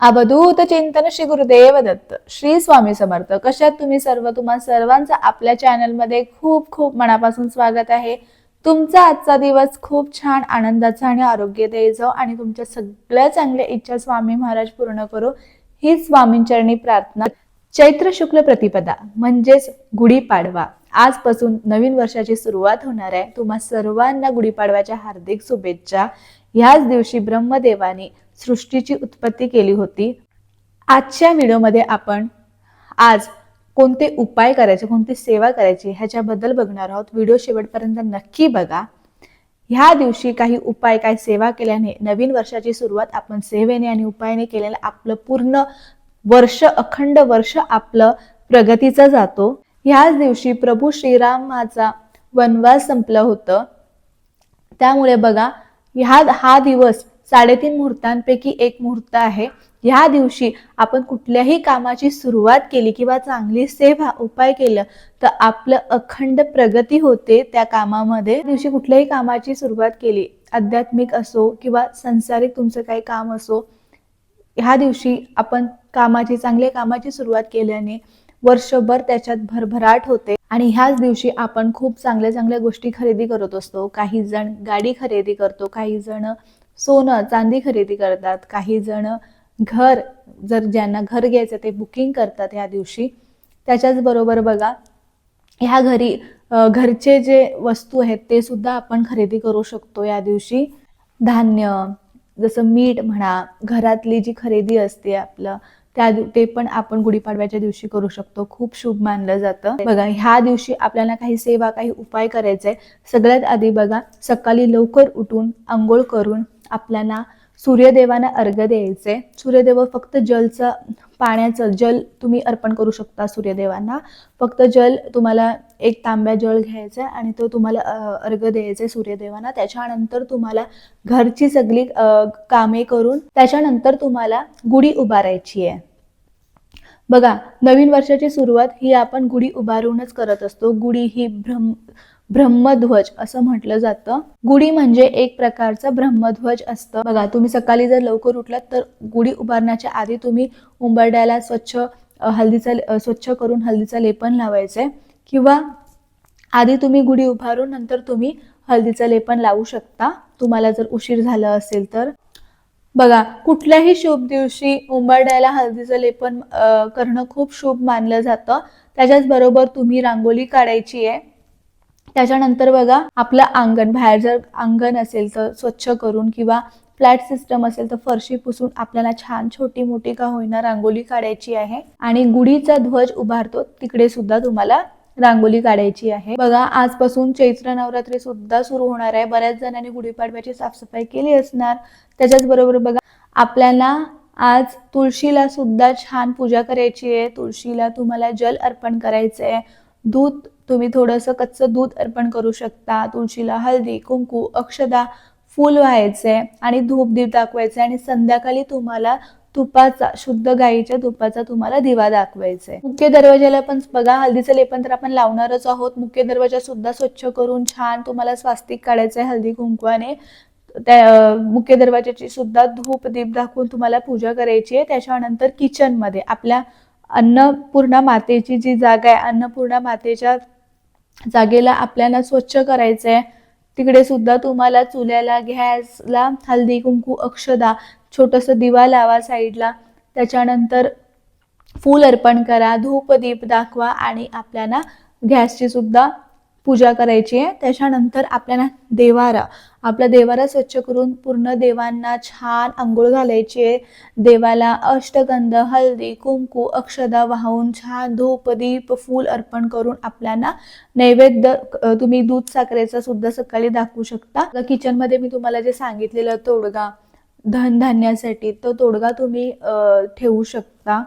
अवधूत चिंतन श्री गुरुदेव दत्त श्री स्वामी समर्थ. कशात तुम्ही सर्व? तुम्हा सर्वांचं आपल्या चॅनलमध्ये खूप खूप मनापासून स्वागत आहे. तुमचा आजचा दिवस खूप छान आनंदाचा आणि आरोग्यदायी जाऊ आणि तुमच्या सगळ्या चांगल्या इच्छा स्वामी महाराज पूर्ण करू. ही स्वामींचरणी प्रार्थना. चैत्र शुक्ल प्रतिपदा म्हणजेच गुढीपाडवा. आजपासून नवीन वर्षाची सुरुवात होणार आहे. तुम्हा सर्वांना गुढीपाडव्याच्या हार्दिक शुभेच्छा. ह्याच दिवशी ब्रह्मदेवाने सृष्टीची उत्पत्ती केली होती. आजच्या व्हिडिओमध्ये आपण आज कोणते उपाय करायचे कोणती सेवा करायची ह्याच्याबद्दल बघणार आहोत. व्हिडिओ शेवटपर्यंत नक्की बघा. ह्या दिवशी काही उपाय काय सेवा केल्याने नवीन वर्षाची सुरुवात आपण सेवेने आणि उपायाने केलेलं आपलं पूर्ण वर्ष अखंड वर्ष आपलं प्रगतीचा जातो. ह्याच दिवशी प्रभू श्रीरामाचा वनवास संपलं होतं. त्यामुळे बघा ह्या हा दिवस साडेतीन मुहूर्तांपैकी एक मुहूर्त आहे. ह्या दिवशी आपण कुठल्याही कामाची सुरुवात केली किंवा चांगली सेवा उपाय केलं तर आपलं अखंड प्रगती होते त्या कामामध्ये. दिवशी कुठल्याही कामाची सुरुवात केली आध्यात्मिक असो किंवा संसारिक तुमचं काही काम असो ह्या दिवशी आपण कामाची चांगल्या कामाची सुरुवात केल्याने वर्षभर त्याच्यात भरभराट होते. आणि ह्याच दिवशी आपण खूप चांगल्या चांगल्या गोष्टी खरेदी करत असतो. काही जण गाडी खरेदी करतो काही जण सोनं चांदी खरेदी करतात काही जण घर जर ज्यांना घर घ्यायचं ते बुकिंग करतात ह्या दिवशी. त्याच्याच बरोबर बघा ह्या घरी घरचे जे वस्तू आहेत ते सुद्धा आपण खरेदी करू शकतो या दिवशी. धान्य जसं मीठ म्हणा घरातली जी खरेदी असते आपलं त्या ते पण आपण गुढीपाडव्याच्या दिवशी करू शकतो. खूप शुभ मानलं जातं. बघा ह्या दिवशी आपल्याला काही सेवा काही उपाय करायचे आहे. सगळ्यात आधी बघा सकाळी लवकर उठून आंघोळ करून आपल्याला सूर्यदेवांना अर्घ्य द्यायचे. सूर्यदेव फक्त जलचं पाण्याचं जल तुम्ही अर्पण करू शकता सूर्यदेवांना. फक्त जल तुम्हाला एक तांब्या जल घ्यायचं आहे आणि तो तुम्हाला अर्घ अर्घ्य द्यायचा आहे सूर्यदेवांना. त्याच्यानंतर तुम्हाला घरची सगळी कामे करून त्याच्यानंतर तुम्हाला गुढी उभारायची आहे बघा नवीन वर्षाची सुरुवात ही आपण गुढी उभारूनच करत असतो. गुढी ही भ्रम ब्रह्मध्वज असं म्हटलं जातं. गुढी म्हणजे एक प्रकारचं ब्रह्मध्वज असतं. बघा तुम्ही सकाळी जर लवकर उठलात तर गुढी उभारण्याच्या आधी तुम्ही उंबरड्याला स्वच्छ हल्दीचा स्वच्छ करून हल्दीचा लेपन लावायचंय किंवा आधी तुम्ही गुढी उभारून नंतर तुम्ही हल्दीचं लेपन लावू शकता. तुम्हाला जर उशीर झाला असेल तर. बघा कुठल्याही शुभ दिवशी उंबरड्याला हळदीचं लेपन करणं खूप शुभ मानलं जातं. त्याच्याच बरोबर तुम्ही रांगोळी काढायची आहे त्याच्यानंतर बघा आपलं अंगण बाहेर जर अंगण असेल तर स्वच्छ करून किंवा फ्लॅट सिस्टम असेल तर फरशी पुसून आपल्याला छान छोटी मोठी का होईना रांगोळी काढायची आहे. आणि गुढीचा ध्वज उभारतो तिकडे सुद्धा तुम्हाला रांगोळी काढायची आहे. बघा आजपासून चैत्र नवरात्री सुद्धा सुरू होणार आहे. बऱ्याच जणांनी गुढीपाडव्याची साफसफाई केली असणार. त्याच्याच बरोबर बघा आपल्याला आज तुळशीला सुद्धा छान पूजा करायची आहे. तुळशीला तुम्हाला जल अर्पण करायचं आहे दूध तुम्ही थोडंसं कच्चं दूध अर्पण करू शकता. तुळशीला हळदी कुंकू अक्षदा फूल व्हायचे आणि धूप दीप दाखवायचे आणि संध्याकाळी तुम्हाला तुपाचा शुद्ध गाईच्या तुपाचा तुम्हाला दिवा दाखवायचा. आहे मुख्य दरवाजाला पण बघा हल्दीचं लेपन तर आपण लावणारच आहोत. मुख्य दरवाजा सुद्धा स्वच्छ करून छान तुम्हाला स्वास्तिक काढायचं आहे हळदी कुंकवाने त्या मुख्य दरवाजाची सुद्धा धूप दीप दाखवून तुम्हाला पूजा करायची आहे. त्याच्यानंतर किचनमध्ये आपल्या अन्नपूर्णा मातेची जी जागा आहे अन्नपूर्णा मातेच्या जागेला आपल्याला स्वच्छ करायचं आहे तिकडे सुद्धा तुम्हाला चुल्याला गॅसला हल्दी कुंकू अक्षदा छोटंसं दिवा लावा साईडला. त्याच्यानंतर फूल अर्पण करा धूप दीप दाखवा आणि आपल्याला गॅसची सुद्धा पूजा करायची आहे. त्याच्यानंतर आपल्याला देवारा. आपला देवारा स्वच्छ करून पूर्ण देवांना छान आंघोळ घालायची आहे. देवाला अष्टगंध हळदी कुंकू अक्षदा वाहून छान धूप दीप फूल अर्पण करून आपल्याला नैवेद्य तुम्ही दूध साखरेचा सुद्धा सकाळी दाखवू शकता. किचनमध्ये मी तुम्हाला जे सांगितलेलं तोडगा धनधान्यासाठी तो तोडगा तुम्ही ठेवू शकता.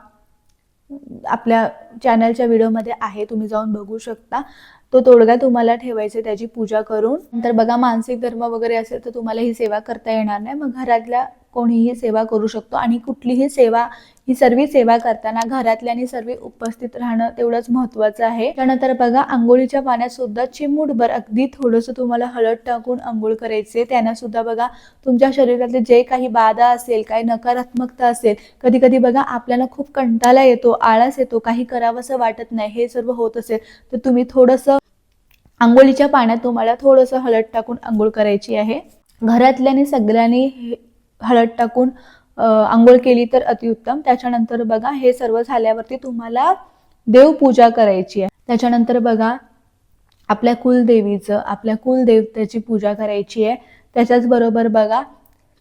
आपल्या चॅनलच्या व्हिडिओमध्ये आहे तुम्ही जाऊन बघू शकता. तो तोडगा तुम्हाला ठेवायचा त्याची पूजा करून. नंतर बघा मानसिक धर्म वगैरे असेल तर तुम्हाला ही सेवा करता येणार नाही. मग घरातल्या कोणीही सेवा करू शकतो. आणि कुठलीही सेवा ही सर्व सेवा करताना घरातल्यानी सर्व उपस्थित राहणं तेवढंच महत्वाचं आहे. त्यानंतर बघा आंघोळीच्या पाण्यात सुद्धा चिमूटभर अगदी थोडंसं तुम्हाला हळद टाकून आंघोळ करायचे. त्यानं सुद्धा बघा तुमच्या शरीरातले जे काही बाधा असेल काही नकारात्मकता असेल कधी कधी बघा आपल्याला खूप कंटाळा येतो आळस येतो काही करावंसं वाटत नाही हे सर्व होत असेल तर तुम्ही थोडंसं आंघोळीच्या पाण्यात तुम्हाला थोडंसं हळद टाकून आंघोळ करायची आहे. घरातल्यानी सगळ्यांनी हे हळद टाकून आंघोळ केली तर अतिउत्तम. त्याच्यानंतर बघा हे सर्व झाल्यावरती तुम्हाला देवपूजा करायची आहे. त्याच्यानंतर बघा आपल्या कुलदेवीचं आपल्या कुलदेवतेची पूजा करायची आहे. त्याच्याच बरोबर बघा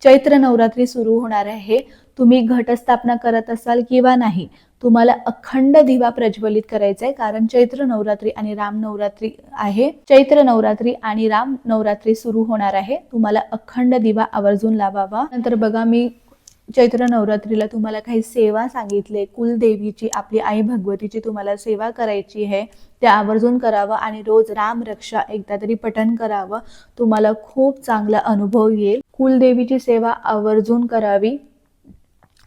चैत्र नवरात्री सुरू होणार आहे. तुम्ही घटस्थापना करत असाल किंवा नाही तुम्हाला अखंड दिवा प्रज्वलित करायचा आहे. कारण चैत्र नवरात्री आणि राम नवरात्री आहे. चैत्र नवरात्री आणि राम नवरात्री सुरू होणार आहे. तुम्हाला अखंड दिवा आवर्जून लावावा. नंतर बघा मी चैत्र नवरात्रीला तुम्हाला काही सेवा सांगितले कुलदेवीची आपली आई भगवतीची तुम्हाला सेवा करायची आहे. ते आवर्जून करावं आणि रोज राम रक्षा एकदा तरी पठण करावं. तुम्हाला खूप चांगला अनुभव येईल. कुलदेवीची सेवा आवर्जून करावी.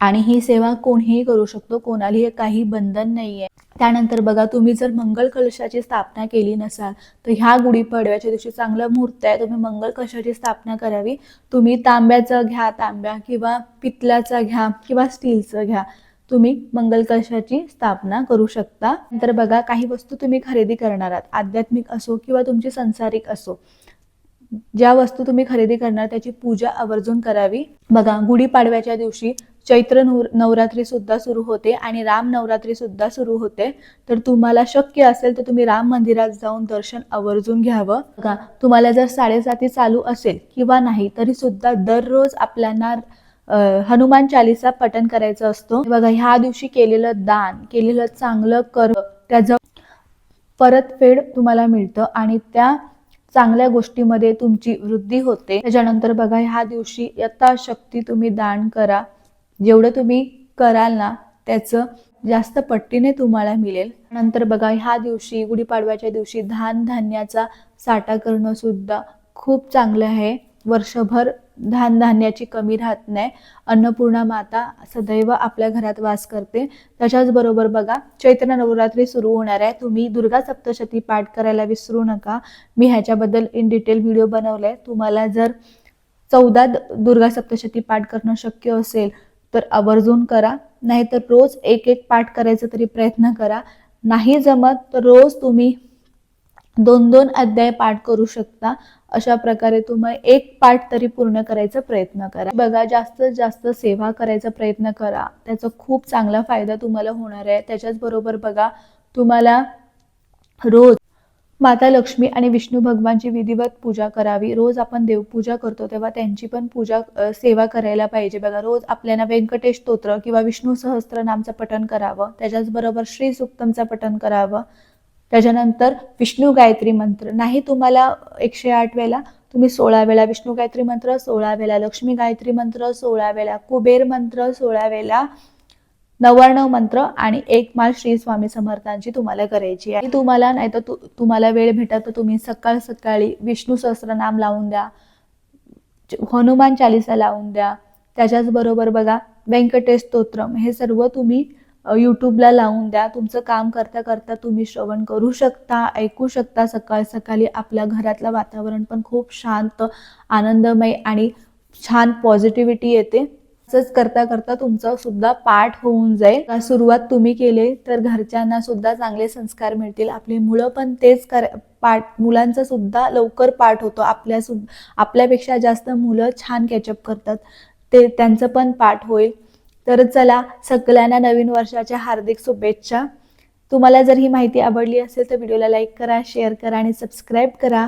आणि ही सेवा कोणीही करू शकतो कोणालाही काही बंधन नाही आहे त्यानंतर बघा तुम्ही जर मंगल कलशाची स्थापना केली नसाल तर ह्या गुढीपाडव्याच्या दिवशी चांगला मुहूर्त आहे. तुम्ही मंगल कलशाची स्थापना करावी. तुम्ही तांब्याचं घ्या तांब्या किंवा पितलाचा घ्या किंवा स्टीलचं घ्या. तुम्ही मंगल कलशाची स्थापना करू शकता. नंतर बघा काही वस्तू तुम्ही खरेदी करणार आहात. आध्यात्मिक असो किंवा तुमची संसारिक असो. ज्या वस्तू तुम्ही खरेदी करणार त्याची पूजा आवर्जून करावी. बघा गुढीपाडव्याच्या दिवशी चैत्र नवरात्री सुद्धा सुरू होते आणि राम नवरात्री सुद्धा सुरू होते. तर तुम्हाला शक्य असेल तर तुम्ही राम मंदिरात जाऊन दर्शन आवर्जून घ्यावं. का तुम्हाला जर साडेसाती चालू असेल किंवा नाही तरी सुद्धा दररोज आपल्याला हनुमान चालिसा पठण करायचं असतो. बघा ह्या दिवशी केलेलं दान केलेलं चांगलं कर्म त्याचं परतफेड तुम्हाला मिळतं आणि त्या चांगल्या गोष्टीमध्ये तुमची वृद्धी होते. त्याच्यानंतर बघा ह्या दिवशी यथाशक्ती तुम्ही दान करा. जेवढं तुम्ही कराल ना त्याचं जास्त पट्टीने तुम्हाला मिळेल. नंतर बघा ह्या दिवशी गुढीपाडव्याच्या दिवशी धान धान्याचा साठा करणं सुद्धा खूप चांगलं आहे. वर्षभर धान धान्याची कमी राहत नाही. अन्नपूर्णा माता सदैव आपल्या घरात वास करते. त्याच्याच बरोबर बघा चैत्र नवरात्री सुरू होणार आहे. तुम्ही दुर्गा सप्तशती पाठ करायला विसरू नका. मी ह्याच्याबद्दल इन डिटेल व्हिडिओ बनवलाय. तुम्हाला जर चौदा द- दुर्गा सप्तशती पाठ करणं शक्य असेल तर आवर्जून करा. नाहीतर रोज एक एक पाठ करायचा तरी प्रयत्न करा. नाही जमत तर रोज तुम्ही दोन दोन अध्याय पाठ करू शकता. अशा प्रकारे तुम्ही एक पाठ तरी पूर्ण करायचा प्रयत्न करा. बघा जास्तीत जास्त सेवा करायचा प्रयत्न करा. त्याचा खूप चांगला फायदा तुम्हाला होणार आहे. त्याच्याच बरोबर बघा तुम्हाला रोज माता लक्ष्मी आणि विष्णू भगवानची विधिवत पूजा करावी. रोज आपण देवपूजा करतो तेव्हा त्यांची पण पूजा सेवा करायला पाहिजे. बघा रोज आपल्याला व्यंकटेश स्तोत्र किंवा विष्णू सहस्त्रनामचं पठण करावं. त्याच्याचबरोबर श्री सुक्तमचं पठण करावं. त्याच्यानंतर विष्णू गायत्री मंत्र. नाही तुम्हाला एकशे आठ वेळा तुम्ही सोळा वेळा विष्णू गायत्री मंत्र सोळा वेळा लक्ष्मी गायत्री मंत्र सोळा वेळा कुबेर मंत्र सोळा वेळा नव्याण्णव मंत्र आणि एक माळ श्री स्वामी समर्थांची तुम्हाला करायची आहे. तुम्हाला नाही तर तु, तुम्हाला वेळ भेटत तर तुम्ही सकाळ सकाळी विष्णू सहस्रनाम लावून द्या हनुमान चालिसा लावून द्या. त्याच्याच बरोबर बघा व्यंकटेश स्तोत्रम हे सर्व तुम्ही यूट्यूबला लावून द्या. तुमचं काम करता करता तुम्ही श्रवण करू शकता ऐकू शकता. सकाळ सकाळी आपल्या घरातलं वातावरण पण खूप शांत आनंदमय आणि छान पॉझिटिव्हिटी येते. असंच करता करता तुमचं सुद्धा पाठ होऊन जाईल. सुरुवात तुम्ही केले तर घरच्यांना सुद्धा चांगले संस्कार मिळतील. आपली मुलं पण तेच कर पाठ मुलांचा सुद्धा लवकर पाठ होतो. आपल्या सुद्धा आपल्यापेक्षा जास्त मुलं छान कॅचअप करतात. ते त्यांचं पण पाठ होईल. तर चला सगळ्यांना नवीन वर्षाच्या हार्दिक शुभेच्छा. तुम्हाला जर ही माहिती आवडली असेल तर व्हिडिओला लाईक करा शेअर करा आणि सबस्क्राईब करा.